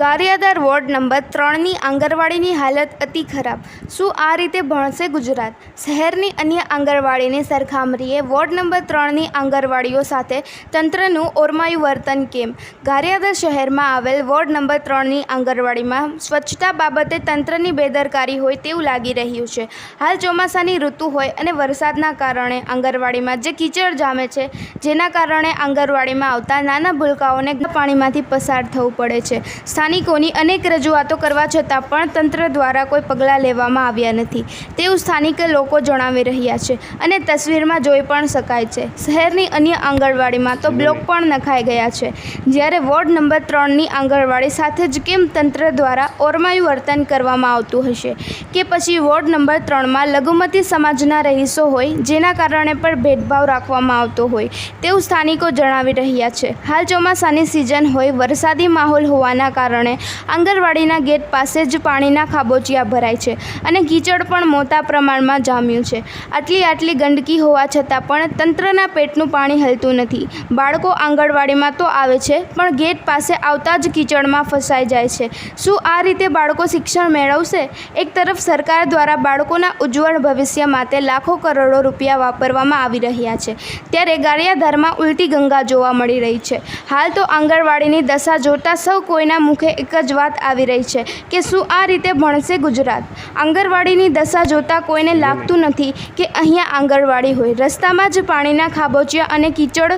Gariyadhar ward number ત્રણની આંગણવાડીની હાલત અતિ ખરાબ. શું આ રીતે ભણશે ગુજરાત? શહેરની અન્ય આંગણવાડીની સરખામણીએ વોર્ડ નંબર ત્રણની આંગણવાડીઓ સાથે તંત્રનું ઓરમાયું વર્તન કેમ? ગારિયાદર શહેરમાં આવેલ વોર્ડ નંબર ત્રણની આંગણવાડીમાં સ્વચ્છતા બાબતે તંત્રની બેદરકારી હોય તેવું લાગી રહ્યું છે. હાલ ચોમાસાની ઋતુ હોય અને વરસાદના કારણે આંગણવાડીમાં જે કીચડ જામે છે, જેના કારણે આંગણવાડીમાં આવતા નાના ભૂલકાઓને પાણીમાંથી પસાર થવું પડે છે. સ્થાનિકોની અનેક રજૂઆતો કરવા છતાં પણ તંત્ર દ્વારા કોઈ પગલાં લેવામાં આવ્યા નથી. તેવું સ્થાનિક લોકો જણાવી રહ્યા છે અને તસવીરમાં જોઈ પણ શકાય છે. શહેરની અન્ય આંગણવાડીમાં તો બ્લોક પણ નખાઈ ગયા છે. જ્યારે વોર્ડ નંબર ત્રણની આંગણવાડી સાથે જ કેમ તંત્ર દ્વારા ઓરમાયું વર્તન કરવામાં આવતું હશે? કે પછી વોર્ડ નંબર ત્રણમાં લઘુમતી સમાજના રહીશો હોય, જેના કારણે પણ ભેદભાવ રાખવામાં આવતો હોય, તેવું સ્થાનિકો જણાવી રહ્યા છે. હાલ ચોમાસાની સિઝન હોય, વરસાદી માહોલ હોવાના કારણે આંગણવાડીના ગેટ પાસે જ પાણીના ખાબોચિયા ભરાય છે અને કીચડ પણ મોટા પ્રમાણમાં જામ્યું છે. આટલી આટલી ગંદકી હોવા છતાં પણ તંત્રના પેટનું પાણી હલતું નથી. બાળકો આંગણવાડીમાં તો આવે છે, પણ ગેટ પાસે આવતા જ કીચડમાં ફસાઈ જાય છે. શું આ રીતે બાળકો શિક્ષણ મેળવશે? એક તરફ સરકાર દ્વારા બાળકોના ઉજ્જવળ ભવિષ્ય માટે લાખો કરોડો રૂપિયા વાપરવામાં આવી રહ્યા છે. ત્યારે ગારિયાધારમાં ઉલટી ગંગા જોવા મળી રહી છે. હાલ તો આંગણવાડીની દશા જોતા સૌ કોઈના મુખે એક જ વાત આવી રહી છે કે શું આ રીતે ભણશે ગુજરાત? આંગણવાડીની દશા જોતા કોઈને લાગતું નથી કે અહીંયા આંગણવાડી હોય. રસ્તામાં જ પાણીના ખાબોચિયા અને કીચડ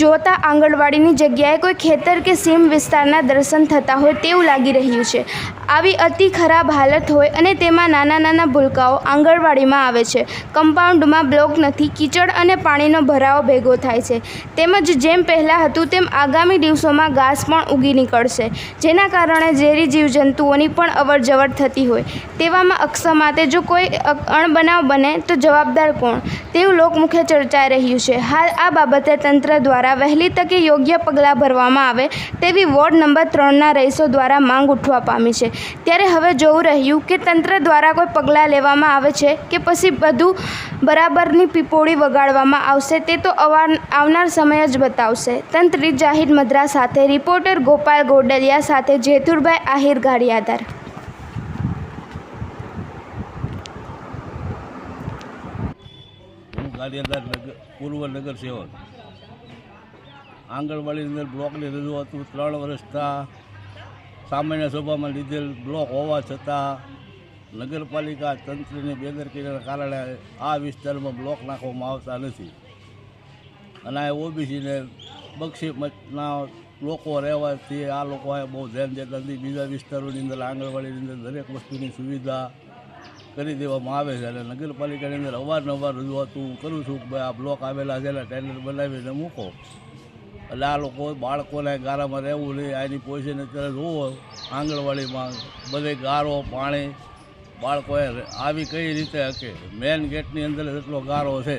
જોતા આંગણવાડીની જગ્યાએ કોઈ ખેતર કે સીમ વિસ્તારના દર્શન થતા હોય તેવું લાગી રહ્યું છે. આવી અતિ ખરાબ હાલત હોય અને તેમાં નાના નાના ભૂલકાઓ આંગણવાડીમાં આવે છે. કમ્પાઉન્ડમાં બ્લોક નથી, કીચડ અને પાણીનો ભરાવો ભેગો થાય છે. તેમજ જેમ પહેલાં હતું તેમ આગામી દિવસોમાં ઘાસ પણ ઉગી નીકળશે, જેના કારણે ઝેરી જીવજંતુઓની પણ અવરજવર થતી હોય. તેવામાં અક્ષમાતે જો કોઈ અણબનાવ બને તો જવાબદાર કોણ? તેવું લોકમુખે ચર્ચાઈ રહ્યું છે. હાલ આ બાબતે તંત્ર દ્વારા વહેલી તકે યોગ્ય પગલાં ભરવામાં આવે તેવી વોર્ડ નંબર ત્રણના રહીશો દ્વારા માંગ ઉઠવા પામી છે. ત્યારે હવે જોવું રહ્યું કે તંત્ર દ્વારા કોઈ પગલાં લેવામાં આવે છે કે પછી બધું બરાબરની પીપોળી વગાડવામાં આવશે તે તો આવનાર સમય જ બતાવશે. તંત્રી જાહિદ મદ્રા સાથે રિપોર્ટર ગોપાલ ગોડલિયા સાથે જેતુરભાઈ આહિર ગાડિયાદાર ગાડિયાદાર નગર, પૂર્વ નગર સેવક. આંગણવાડીની અંદર બ્લોકની રજૂઆત ત્રણ વર્ષથી સામાન્ય સભામાં લીધેલ બ્લોક હોવા છતાં નગરપાલિકા તંત્રની બેદરકારીના કારણે આ વિસ્તારમાં બ્લોક નાખવામાં આવતા નથી. અને આ ઓબીસીને બક્ષી મતના લોકો રહેવાથી આ લોકો બહુ ધ્યાન દેતા નથી. બીજા વિસ્તારોની અંદર, આંગણવાડીની અંદર દરેક વસ્તુની સુવિધા કરી દેવામાં આવે છે. અને નગરપાલિકાની અંદર અવારનવાર રજૂઆત હું કરું છું કે ભાઈ આ બ્લોક આવેલા છે એટલે ટેન્ડર બનાવીને મૂકો. એટલે આ લોકો બાળકોને ગારામાં રહેવું નહીં, આની પોઝિશન અત્યારે જોવો આંગણવાડીમાં બધે ગારો, પાણી, બાળકોએ આવી કઈ રીતે હકે? મેન ગેટની અંદર એટલો ગારો છે.